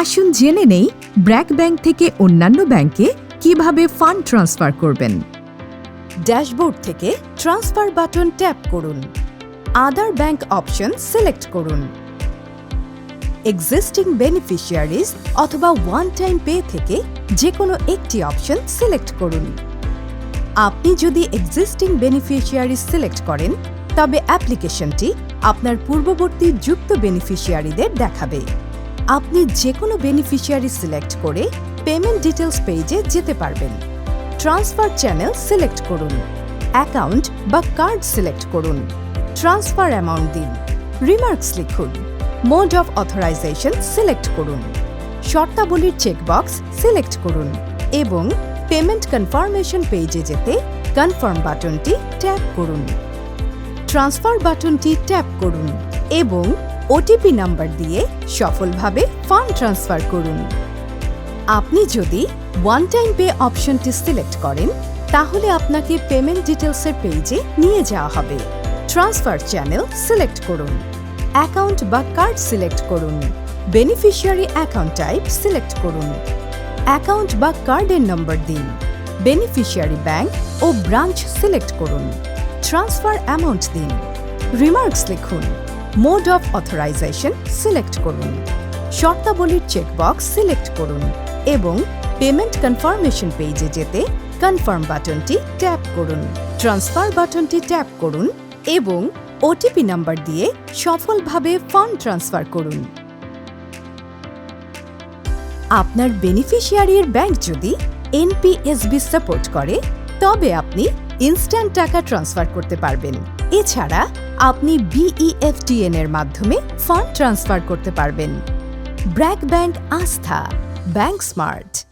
আসুন জেনে নেই ব্র্যাক ব্যাংক থেকে অন্যান্য ব্যাংকে কীভাবে ফান্ড ট্রান্সফার করবেন। ড্যাশবোর্ড থেকে ট্রান্সফার বাটন ট্যাপ করুন। আদার ব্যাংক অপশন সিলেক্ট করুন। এক্সিস্টিং বেনিফিশিয়ারিজ অথবা ওয়ান টাইম পে থেকে যে কোনো একটি অপশন সিলেক্ট করুন। আপনি যদি এক্সিস্টিং বেনিফিশিয়ারি সিলেক্ট করেন, তবে অ্যাপ্লিকেশনটি আপনার পূর্ববর্তী যুক্ত বেনিফিশিয়ারিদের দেখাবে। আপনি যে কোনো বেনিফিশিয়ারি সিলেক্ট করে পেমেন্ট ডিটেলস পেজে যেতে পারবেন। ট্রান্সফার চ্যানেল সিলেক্ট করুন অ্যাকাউন্ট বা কার্ড সিলেক্ট করুন। ট্রান্সফার অ্যামাউন্ট দিন রিমার্কস লিখুন মোড অফ অথরাইজেশন সিলেক্ট করুন, শর্তাবলীর চেকবক্স সিলেক্ট করুন এবং পেমেন্ট কনফার্মেশন পেজে যেতে কনফার্ম বাটনটি ট্যাপ করুন। ট্রান্সফার বাটনটি ট্যাপ করুন এবং ওটিপি নাম্বার দিয়ে সফলভাবে ফান্ড ট্রান্সফার করুন। আপনি যদি ওয়ান টাইম পে অপশনটি সিলেক্ট করেন, তাহলে আপনাকে পেমেন্ট ডিটেলসের পেজে নিয়ে যাওয়া হবে। ট্রান্সফার চ্যানেল সিলেক্ট করুন। অ্যাকাউন্ট বা কার্ড সিলেক্ট করুন। বেনিফিশিয়ারি অ্যাকাউন্ট টাইপ সিলেক্ট করুন। অ্যাকাউন্ট বা কার্ডের নম্বর দিন। বেনিফিশিয়ারি ব্যাংক ও ব্রাঞ্চ সিলেক্ট করুন। ট্রান্সফার অ্যামাউন্ট দিন। রিমার্কস লিখুন। মোড অফ অথরাইজেশন সিলেক্ট করুন। শর্তাবলীর চেকবক্স সিলেক্ট করুন এবং পেমেন্ট কনফার্মেশন পেজে যেতে কনফার্ম বাটনটি ট্যাপ করুন। ট্রান্সফার বাটনটি ট্যাপ করুন এবং ওটিপি নাম্বার দিয়ে সফলভাবে ফান্ড ট্রান্সফার করুন। আপনার বেনিফিশিয়ারির ব্যাংক যদি এনপিএসবি সাপোর্ট করে, তবে আপনি ইনস্ট্যান্ট টাকা ট্রান্সফার করতে পারবেন। এছাড়া আপনি বিইএফটিএন এর মাধ্যমে ফান্ড ট্রান্সফার করতে পারবেন। BRAC bank Astha bank smart.